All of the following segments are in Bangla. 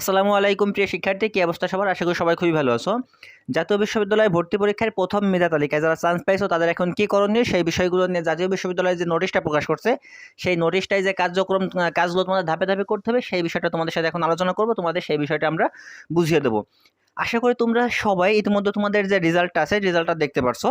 আসসালামু আলাইকুম প্রিয় শিক্ষার্থী, কী অবস্থা সবার? আশা করি সবাই খুবই ভালো আছো। জাতীয় বিশ্ববিদ্যালয়ে ভর্তি পরীক্ষার প্রথম মেধা তালিকায় যারা চান্স পাইছো, তাদের এখন কী করণীয়? সেই বিষয়গুলো নিয়ে জাতীয় বিশ্ববিদ্যালয়ে যে নোটিশটা প্রকাশ করছে, সেই নোটিশটাই যে কার্যক্রম কাজগুলো তোমাদের ধাপে ধাপে করতে হবে, সেই বিষয়টা তোমাদের সাথে এখন আলোচনা করব। তোমাদের সেই বিষয়টা আমরা বুঝিয়ে দেবো। আশা করি তোমরা সবাই ইতিমধ্যে তোমাদের যে রেজাল্টটা আছে রেজাল্টটা দেখতে পারছ।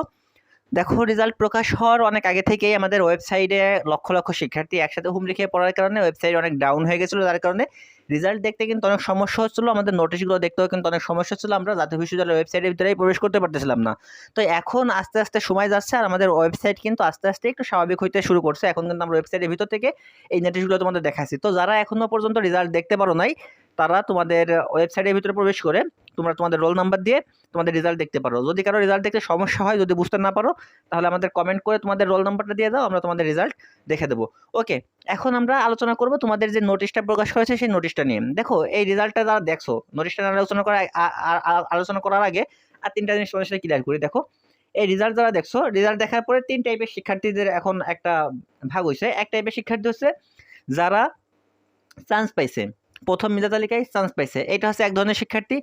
দেখো রেজাল্ট প্রকাশ হওয়ার অনেক আগে থেকেই আমাদের ওয়েবসাইটে লক্ষ লক্ষ শিক্ষার্থী একসাথে হুম লিখে পড়ার কারণে ওয়েবসাইট অনেক ডাউন হয়ে গেছিল, যার কারণে রেজাল্ট দেখতে কিন্তু অনেক সমস্যা হচ্ছিল। আমাদের নোটিশগুলো দেখতেও কিন্তু অনেক সমস্যা হচ্ছিল। আমরা জাতীয় বিশ্ববিদ্যালয়ের ওয়েবসাইটের ভিতরেই প্রবেশ করতে পারতেছিলাম না। তো এখন আস্তে আস্তে সময় যাচ্ছে আর আমাদের ওয়েবসাইট কিন্তু আস্তে আস্তে একটু স্বাভাবিক হইতে শুরু করছে। এখন কিন্তু আমরা ওয়েবসাইটের ভিতর থেকে এই নোটিশগুলো তোমাদের দেখাচ্ছি। তো যারা এখনও পর্যন্ত রেজাল্ট দেখতে পারো নাই তারা তোমাদের ওয়েবসাইটের ভিতরে প্রবেশ করে তোমরা তোমাদের রোল নাম্বার দিয়ে তোমাদের রেজাল্ট দেখতে পারো। যদি কারও রেজাল্ট দেখতে সমস্যা হয়, যদি বুঝতে না পারো, তাহলে আমাদের কমেন্ট করে তোমাদের রোল নাম্বারটা দিয়ে দাও, আমরা তোমাদের রেজাল্ট দেখে দেবো। ওকে এখন আমরা আলোচনা করব তোমাদের যে নোটিশটা প্রকাশ হয়েছে সেই নোটিশটা নিয়ে। দেখো, এই রেজাল্টটা যারা দেখছ নোটিশটা আলোচনা করার আলোচনা করার আগে আর তিনটা জিনিস তোমাদের সাথে ক্লিয়ার করি। দেখো, এই রেজাল্ট যারা দেখছ রেজাল্ট দেখার পরে তিন টাইপের শিক্ষার্থীদের এখন একটা ভাগ হয়েছে। এক টাইপের শিক্ষার্থী হচ্ছে যারা চান্স পাইছে। প্রথম মেধা তালিকায় চান্স পাইছে। এটা হচ্ছে এক ধরনের শিক্ষার্থী।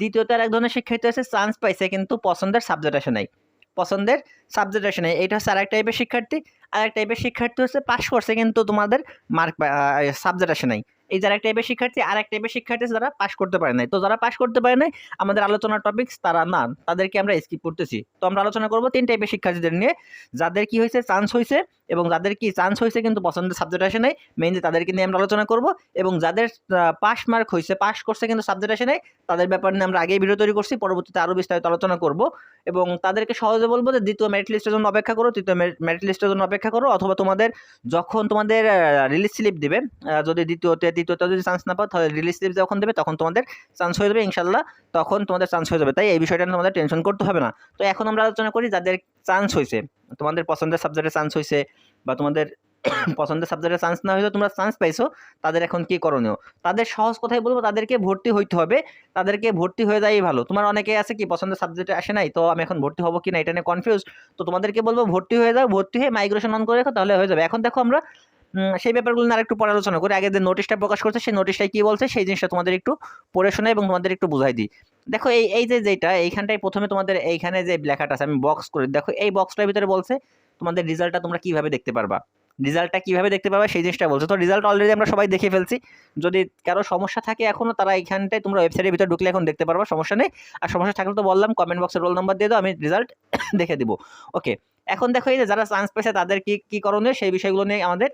দ্বিতীয়তে আর এক ধরনের শিক্ষার্থী হচ্ছে চান্স পাইছে, কিন্তু পছন্দের সাবজেক্ট আসে নাই। পছন্দের সাবজেক্ট আসে নাই। এটা হচ্ছে আরেক টাইপের শিক্ষার্থী। আরেক টাইপের শিক্ষার্থী হচ্ছে পাশ করছে, কিন্তু তোমাদের মার্ক সাবজেক্ট আসে নাই। এই যারা এক টাইপের শিক্ষার্থী, আর এক টাইপের শিক্ষার্থী যারা পাশ করতে পারে নাই। তো যারা পাশ করতে পারে নাই, আমাদের আলোচনার টপিকস তারা না তাদেরকে আমরা স্কিপ করতেছি। তো আমরা আলোচনা করব তিন টাইপের শিক্ষার্থীদের নিয়ে। যাদের কি হয়েছে চান্স হয়েছে, এবং যাদের কি চান্স হয়েছে কিন্তু পছন্দের সাবজেক্ট আসে নাই মেইনলি তাদেরকে নিয়ে আমরা আলোচনা করব। এবং যাদের পাস মার্ক হয়েছে পাস করছে কিন্তু সাবজেক্ট আসে নাই, তাদের ব্যাপার নিয়ে আমরা আগেই ভিডিও তৈরি করছি। পরবর্তীতে আরও বিস্তারিত আলোচনা করব। এবং তাদেরকে সহজে বলব যে দ্বিতীয় মেরিট লিস্টের জন্য অপেক্ষা করো, তৃতীয় মেরিট লিস্টের জন্য অপেক্ষা করো। অথবা তোমাদের, যখন তোমাদের রিলিজ স্লিপ দিবে যদি দ্বিতীয়তে তৃতীয়তে যদি চান্স না পাও, তাহলে রিলিজ স্লিপ যখন দেবে, তখন তোমাদের চান্স হয়ে যাবে ইনশাল্লাহ তখন তোমাদের চান্স হয়ে যাবে। তাই এই বিষয়টা তোমাদের টেনশন করতে হবে না। তো এখন আমরা আলোচনা করি যাদের চান্স হয়েছে। তোমাদের পছন্দের সাবজেক্টে চান্স হয়েছে বা তোমাদের পছন্দের সাবজেক্টে চান্স না হয়েছে, তোমরা চান্স পাইছো, তাদের এখন কি করণীয়? তাদের সহজ কথাই বলব, তাদেরকে ভর্তি হইতে হবে। তাদেরকে ভর্তি হয়ে যাওয়াই ভালো। তোমার অনেকে আছে কি, পছন্দের সাবজেক্টে আসে নাই, তো আমি এখন ভর্তি হব কি না এটা নিয়ে কনফিউজ তো তোমাদেরকে বলব, ভর্তি হয়ে যাও, ভর্তি হয়ে মাইগ্রেশন অন করে রাখো, তাহলে হয়ে যাবে। এখন দেখো আমরা সেই ব্যাপারগুলো নিয়ে আরেকটু পরে আলোচনা করি। আগে যে নোটিশটা প্রকাশ করছে, সেই নোটিশটাই কি বলছে, সেই জিনিসটা তোমাদের একটু পড়ে শোনাই এবং তোমাদের একটু বুঝাই দিই। দেখো, এই এই যে যেটা, এইখানটায় প্রথমে তোমাদের এইখানে যে লেখাটা আছে, আমি বক্স করে, দেখো, এই বক্সটার ভিতরে বলছে তোমাদের রেজাল্টটা তোমরা কীভাবে দেখতে পারবা। রেজাল্টটা কীভাবে দেখতে পারবা, সেই জিনিসটা বলছে। তো রেজাল্ট অলরেডি আমরা সবাই দেখে ফেলছি। যদি কারও সমস্যা থাকে এখনও তারা এইখানটায় তোমরা ওয়েবসাইটের ভিতরে ঢুকলে এখন দেখতে পারবা, সমস্যা নেই। আর সমস্যা থাকলে তো বললাম কমেন্ট বক্সে রোল নাম্বার দিয়ে দাও, আমি রেজাল্ট দেখে দিব। ওকে এখন দেখো এই যে যারা চান্স পেয়েছে, তাদের কি, কী করণীয়? সেই বিষয়গুলো নিয়ে আমাদের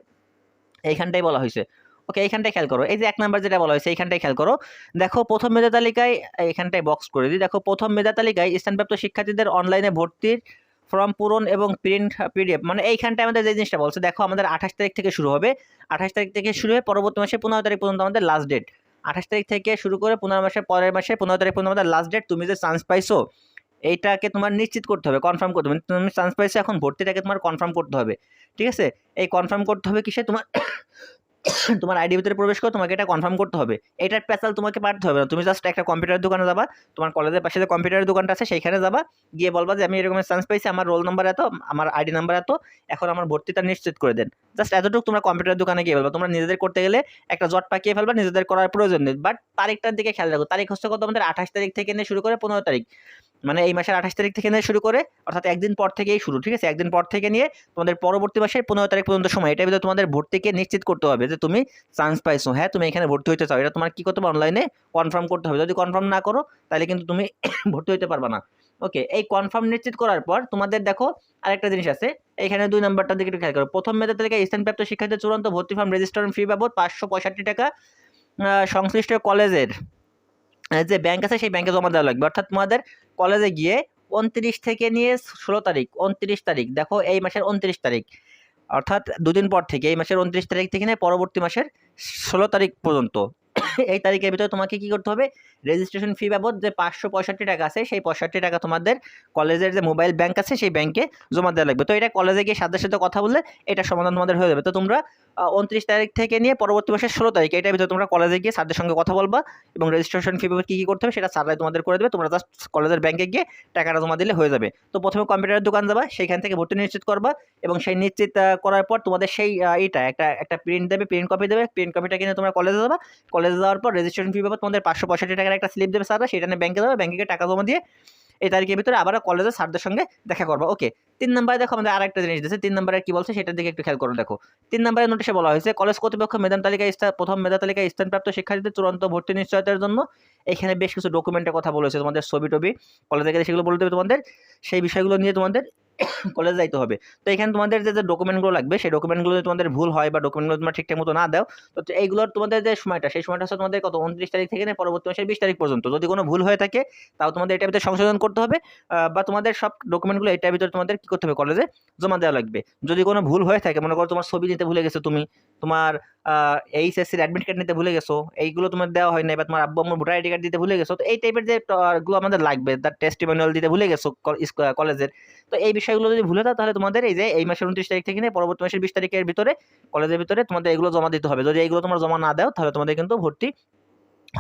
এইখানটাই বলা হয়েছে। ওকে এইখানটায় খেয়াল করো। এই যে এক নাম্বার যেটা বলা হয়েছে এইখানটায় খেয়াল করো। দেখো, প্রথম মেধা তালিকায় এইখানটায় বক্স করে দিই। দেখো, প্রথম মেধা তালিকায় স্থানপ্রাপ্ত শিক্ষার্থীদের অনলাইনে ভর্তির ফর্ম পূরণ এবং প্রিন্ট পিডিএফ মানে এইখানটায় আমাদের যে জিনিসটা বলছে, দেখো, আমাদের আঠাশ তারিখ থেকে শুরু হবে। আঠাশ তারিখ থেকে শুরু হয়ে পরবর্তী মাসে পনেরো তারিখ পর্যন্ত আমাদের লাস্ট ডেট আঠাশ তারিখ থেকে শুরু করে পনেরো মাসের পরের মাসে পনেরো তারিখ পর্যন্ত আমাদের লাস্ট ডেট তুমি যে চান্স পাইছো এইটাকে তোমার নিশ্চিত করতে হবে কনফার্ম করতে হবে। তুমি চান্স পাইছো, এখন ভর্তিটাকে তোমার কনফার্ম করতে হবে। ঠিক আছে? এই কনফার্ম করতে হবে কিসে? তোমার তোমার আইডি ভিতরে প্রবেশ করে, তোমাকে এটা কনফার্ম করতে হবে। এটার প্যাচাল তোমাকে পাঠতে হবে না। তুমি জাস্ট একটা কম্পিউটার দোকানে যাবা, তোমার কলেজের পাশে যে কম্পিউটারের দোকানটা আছে, সেইখানে যাবা। গিয়ে বলবা যে, আমি এরকম চান্স পাইছি, আমার রোল নাম্বার এত, আমার আইডি নাম্বার এত, এখন আমার ভর্তিটা নিশ্চিত করে দেন। জাস্ট এতটুকু তোমরা কম্পিউটার দোকানে গিয়ে বলবা। তোমরা নিজেদের করতে গেলে একটা জট পাকিয়ে ফেলবা, নিজেদের করার প্রয়োজন নেই। বাট তারিখটার দিকে খেয়াল রাখো। তারিখ হচ্ছে কত? আমাদের আঠাশ তারিখ থেকে নিয়ে শুরু করে পনেরো তারিখ। মানে এই মাসের আঠাশ তারিখ থেকে নিয়ে শুরু করে, অর্থাৎ একদিন পর থেকেই শুরু, ঠিক আছে? একদিন পর থেকে নিয়ে তোমাদের পরবর্তী মাসের পনেরো তারিখ পর্যন্ত সময় এটার ভিতরে তোমাদের ভর্তিকে নিশ্চিত করতে হবে যে তুমি চান্স পাইছো। হ্যাঁ তুমি এখানে ভর্তি হতে চাও, এটা তোমার কী করতে হবে? অনলাইনে কনফার্ম করতে হবে। যদি কনফার্ম না করো, তাহলে কিন্তু তুমি ভর্তি হতে পারবে না। ওকে এই কনফার্ম নিশ্চিত করার পর তোমাদের দেখো আরেকটা জিনিস আছে এখানে দুই নাম্বারটা দিকে একটু খেয়াল করো। প্রথম মেধা তালিকায় স্থানপ্রাপ্ত শিক্ষার্থীদের চূড়ান্ত ভর্তি ফর্ম রেজিস্ট্রেশন ফি বাবদ পাঁচশো পঁয়ষট্টি টাকা সংশ্লিষ্ট কলেজের যে ব্যাংক আছে, সেই ব্যাংকে জমা দেওয়া লাগবে। অর্থাৎ তোমাদের কলেজে গিয়ে উনত্রিশ থেকে নিয়ে ষোলো তারিখ, উনত্রিশ তারিখ, দেখো এই মাসের উনত্রিশ তারিখ। অর্থাৎ দুদিন পর থেকে এই মাসের উনত্রিশ তারিখ থেকে নিয়ে পরবর্তী মাসের ষোলো তারিখ পর্যন্ত। এই তারিখের ভিতরে তোমাকে কি করতে হবে? রেজিস্ট্রেশন ফি বাবদ যে পাঁচশো পঁয়ষট্টি টাকা আছে, সেই পঁয়ষট্টি টাকা তোমাদের কলেজের যে মোবাইল ব্যাংক আছে, সেই ব্যাংকে জমা দেওয়া লাগবে। তো এটা কলেজে গিয়ে সাথে সাথে কথা বললে এটা সমাধান তোমাদের হয়ে যাবে। তো তোমরা উনত্রিশ তারিখ থেকে নিয়ে পরবর্তী মাসের ষোলো তারিখ এটার ভিতরে তোমরা কলেজে গিয়ে স্যারদের সঙ্গে কথা বলবা এবং রেজিস্ট্রেশন ফি বাবদ কী কী করতে হবে সেটা স্যাররাই তোমাদের করে দেবে। তোমরা জাস্ট কলেজের ব্যাংকে গিয়ে টাকাটা জমা দিলে হয়ে যাবে। তো প্রথমে কম্পিউটারের দোকান যাবা সেখান থেকে ভর্তি নিশ্চিত করবা এবং সেই নিশ্চিত করার পর তোমাদের সেই এটা একটা একটা প্রিন্ট দেবে প্রিন্ট কপি দেবে। প্রিন্ট কপিটা কিনে তোমরা কলেজে যাবা। কলেজে দেওয়ার পর রেজিস্ট্রেশন ফি বাবদ তোমাদের পাঁচশো পঁয়ষট্টি টাকার একটা স্লিপ দেবে স্যাররা, সেটা নিয়ে ব্যাংকে দেবে ব্যাংকে টাকা জমা দিয়ে এই তারিখের ভিতরে আবার কলেজের স্যারদের সঙ্গে দেখা করব। ওকে তিন নম্বরে দেখো আমাদের আরেকটা জিনিস দিয়েছে, তিন নম্বরে কি বলছে সেটার দিকে একটু খেয়াল করো দেখো। তিন নম্বরে নোটিশে বলা হয়েছে কলেজ কর্তৃপক্ষ মেধান তালিকায় স্থান প্রথম মেধা তালিকায় স্থানপ্রাপ্ত শিক্ষার্থীদের চূড়ান্ত ভর্তি নিশ্চয়তার জন্য এখানে বেশ কিছু ডকুমেন্টের কথা বলেছে তোমাদের ছবি টবি কলেজ থেকে সেগুলো বলে দেবে তোমাদের, সেই বিষয়গুলো নিয়ে তোমাদের কলেজ যাইতে হবে। তো এখানে তোমাদের যে ডকুমেন্টগুলো লাগবে, সেই ডকুমেন্টগুলো যদি তোমাদের ভুল হয় বা ডকুমেন্টগুলো তোমার ঠিকঠাক মতো না দাও, তো এইগুলোর তোমাদের যে সময়টা, সেই সময়টা হচ্ছে তোমাদের কত, উনত্রিশ তারিখ থেকে পরবর্তী মাসের বিশ তারিখ পর্যন্ত। যদি কোনো ভুল হয়ে থাকে, তাও তোমাদের এটার ভিতরে সংশোধন করতে হবে বা তোমাদের সব ডকুমেন্টগুলো এটার ভিতরে তোমাদের কী করতে হবে? কলেজে জমা দেওয়া লাগবে। যদি কোনো ভুল হয়ে থাকে, মনে করো তোমার ছবি নিতে ভুলে গেছো তুমি তোমার এইচএসসির অ্যাডমিট কার্ড নিতে ভুলে গেছো, এইগুলো তোমার দেওয়া হয় না বা তোমার আব্বু আম্মুর ভোটার আইডি কার্ড দিতে ভুলে গেছো, তো এই টাইপের যে গুলো আমাদের লাগবে, তার টেস্টিমোনিয়াল দিতে ভুলে গেছো কলেজের তো এই বিষয়গুলো যদি ভুলে দাও তাহলে তোমাদের এই যে, এই মাসের উনত্রিশ তারিখ থেকে নিয়ে পরবর্তী মাসের বিশ তারিখের ভিতরে কলেজের ভিতরে তোমাদের এগুলো জমা দিতে হবে, যদি এইগুলো তোমার জমা না দাও তাহলে তোমাদের কিন্তু ভর্তি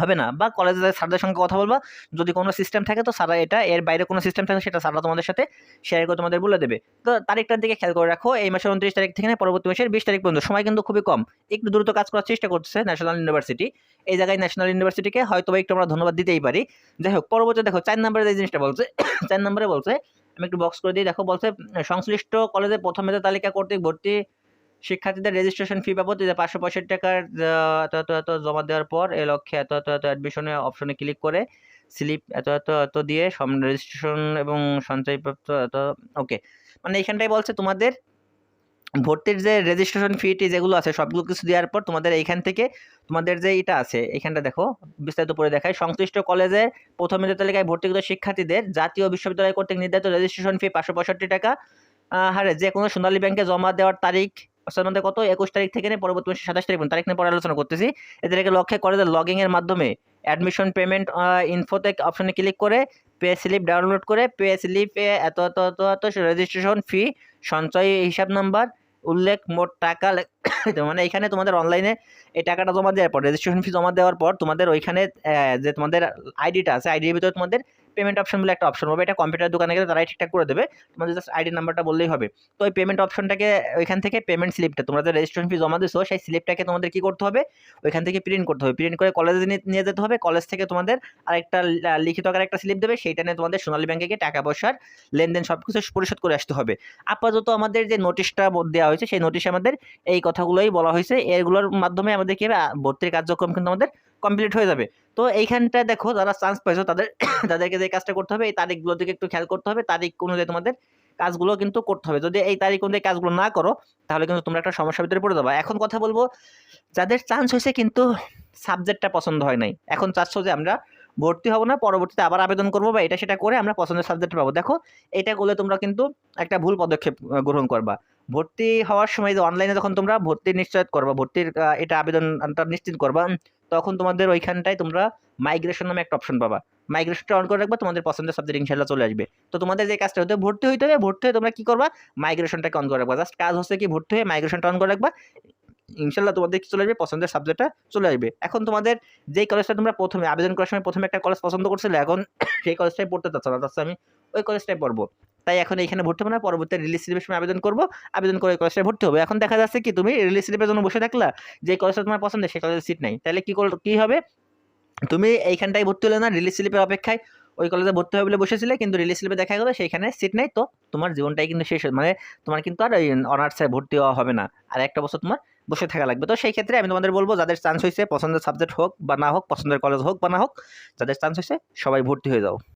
হবে না বা কলেজে স্যারদের সঙ্গে কথা বলবা। যদি কোনো সিস্টেম থাকে তো স্যাররা এটা, এর বাইরে কোনো সিস্টেম থাকে সেটা স্যাররা তোমাদের সাথে শেয়ার করে তোমাদের বলে দেবে। তো তারিখটার দিকে খেয়াল করে রাখো, এই মাসের উনত্রিশ তারিখ থেকে পরবর্তী মাসের বিশ তারিখ পর্যন্ত। সময় কিন্তু খুবই কম। একটু দ্রুত কাজ করার চেষ্টা করছে ন্যাশনাল ইউনিভার্সিটি এই জায়গায় ন্যাশনাল ইউনিভার্সিটিকে হয়তো একটু আমরা ধন্যবাদ দিতেই পারি। যাই হোক, পরবর্তী দেখো, চার নম্বরে যে জিনিসটা বলছে, চার নম্বরে বলছে, আমি একটু বক্স করে দিই। দেখো, বলছে, সংশ্লিষ্ট কলেজে প্রথম মেধা তালিকা কর্তৃক ভর্তি শিক্ষার্থীদের রেজিস্ট্রেশন ফি বাবদ পাঁচশো পঁয়ষট্টি টাকার এত এত এত জমা দেওয়ার পর এ লক্ষ্যে এত এত এত অ্যাডমিশনে অপশনে ক্লিক করে স্লিপ এত এত এত দিয়ে রেজিস্ট্রেশন এবং সঞ্চয়প্রাপ্ত এত ওকে মানে এখানটাই বলছে তোমাদের ভর্তির যে রেজিস্ট্রেশন ফিটি যেগুলো আছে সবগুলো কিছু দেওয়ার পর তোমাদের এইখান থেকে তোমাদের যে এটা আছে এখানটা দেখো, বিস্তারিত পড়ে দেখায় সংশ্লিষ্ট কলেজে প্রথম তালিকায় ভর্তিকৃত শিক্ষার্থীদের জাতীয় বিশ্ববিদ্যালয় কর্তৃক নির্ধারিত রেজিস্ট্রেশন ফি পাঁচশো পঁয়ষট্টি টাকা হারে যে কোনো সোনালী ব্যাংকে জমা দেওয়ার তারিখ আমাদের কত? একুশ তারিখ থেকে নিয়ে পরবর্তী মাসের সাতাশ তারিখ তারিখ নিয়ে পরে আলোচনা করতেছি। এদেরকে লক্ষ্যে কলেজের লগিং এর মাধ্যমে অ্যাডমিশন পেমেন্ট ইনফোতে অপশনে ক্লিক করে পে স্লিপ ডাউনলোড করে পে স্লিপে এত এত এত এত রেজিস্ট্রেশন ফি সঞ্চয় হিসাব নাম্বার উল্লেখ মোট টাকা মানে এখানে তোমাদের অনলাইনে এই টাকাটা জমা দেওয়ার পর রেজিস্ট্রেশন ফি জমা দেওয়ার পর তোমাদের ওইখানে যে তোমাদের আইডিটা আছে, আইডির ভিতরে তোমাদের পেমেন্ট অপশন বলে একটা অপশন হবে। এটা কম্পিউটার দোকানে গেলে তারাই ঠিকঠাক করে দেবে। তোমাদের জাস্ট আইডি নাম্বারটা বললেই হবে। তো ওই পেমেন্ট অপশনটাকে ওইখান থেকে পেমেন্ট স্লিপটা তোমরা যে রেজিস্ট্রেশন ফি জমা দিছো, সেই স্লিপটাকে তোমাদের কী করতে হবে? ওইখান থেকে প্রিন্ট করতে হবে। প্রিন্ট করে কলেজে নিয়ে যেতে হবে। কলেজ থেকে তোমাদের আরেকটা লিখিত আকারে একটা স্লিপ দেবে। সেইটা নিয়ে তোমাদের সোনালী ব্যাংকে গিয়ে টাকা পয়সার লেনদেন সব কিছু পরিশোধ করে আসতে হবে। আপাতত আমাদের যে নোটিশটা দেওয়া হয়েছে, সেই নোটিশে আমাদের এই কথাগুলোই বলা হয়েছে। এগুলোর মাধ্যমে আমাদের কি হবে? ভর্তির কার্যক্রম কিন্তু আমাদের কমপ্লিট হয়ে যাবে। তো এইখানটা দেখো যারা চান্স পাইছো তাদের, তাদেরকে যে কাজটা করতে হবে, এই তারিখগুলো দিকে একটু খেয়াল করতে হবে। তারিখ অনুযায়ী তোমাদের কাজগুলো কিন্তু করতে হবে। যদি এই তারিখ অনুযায়ী কাজগুলো না করো, তাহলে কিন্তু তোমরা একটা সমস্যার ভিতরে পড়ে যাবে। এখন কথা বলব, যাদের চান্স হয়েছে কিন্তু সাবজেক্টটা পছন্দ হয় নাই। এখন চাচ্ছ যে আমরা ভর্তি হব না, পরবর্তীতে আবার আবেদন করব বা এটা সেটা করে আমরা পছন্দের সাবজেক্ট পাবো। দেখো, এটা করলে তোমরা কিন্তু একটা ভুল পদক্ষেপ গ্রহণ করবা। ভর্তি হওয়ার সময় যে অনলাইনে যখন তোমরা ভর্তির নিশ্চয়ত করবা, ভর্তির এটা আবেদনটা নিশ্চিত করবা তখন তোমাদের ওইখানটায় তোমরা মাইগ্রেশন নামে একটা অপশন পাবা। মাইগ্রেশনটা অন করে রাখবা, তোমাদের পছন্দের সাবজেক্ট ইনশাল্লাহ চলে আসবে। তো তোমাদের যে কাজটা হতে ভর্তি হইতে হবে, ভর্তি হয়ে তোমরা কি করবা? মাইগ্রেশনটাকে অন করে রাখবা। জাস্ট কাজ হচ্ছে কি, ভর্তি হয়ে মাইগ্রেশনটা অন করে রাখবা ইনশাল্লাহ তোমাদের কি চলে আসবে? পছন্দের সাবজেক্টটা চলে আসবে। এখন তোমাদের যেই কলেজটা তোমরা প্রথমে আবেদন করার সময় প্রথমে একটা কলেজ পছন্দ করছিলে, এখন সেই কলেজটাই পড়তে চাচ্ছ না। চাচ্ছ আমি ওই কলেজটাই পড়ব। তাই এখন এখানে ভর্তি হবে না, পরবর্তী রিলিজ স্লিপের সময় আবেদন করব, আবেদন করে ওই কলেজটায় ভর্তি হবে। এখন দেখা যাচ্ছে কি, তুমি রিলিজ স্লিপের জন্য বসে থাকলা, যে কলেজটা তোমার পছন্দের সেই কলেজের সিট নাই। তাহলে কি কি হবে? তুমি এইখানটাই ভর্তি হলে না রিলিজ স্লিপের অপেক্ষায় ওই কলেজে ভর্তি হবে বলে বসেছিলে, কিন্তু রিলিজ স্লিপে দেখা গেলো, সেইখানে সিট নেই। তো তোমার জীবনটাই কিন্তু শেষ মানে তোমার কিন্তু আর অনার্সে ভর্তি হওয়া হবে না। আর একটা বছর তোমার বসে থাকা লাগবে। তো সেই ক্ষেত্রে আমি তোমাদের বলব, যাদের চান্স হয়েছে, পছন্দের সাবজেক্ট হোক বা না হোক, পছন্দের কলেজ হোক বা না হোক, যাদের চান্স হয়েছে, সবাই ভর্তি হয়ে যাও।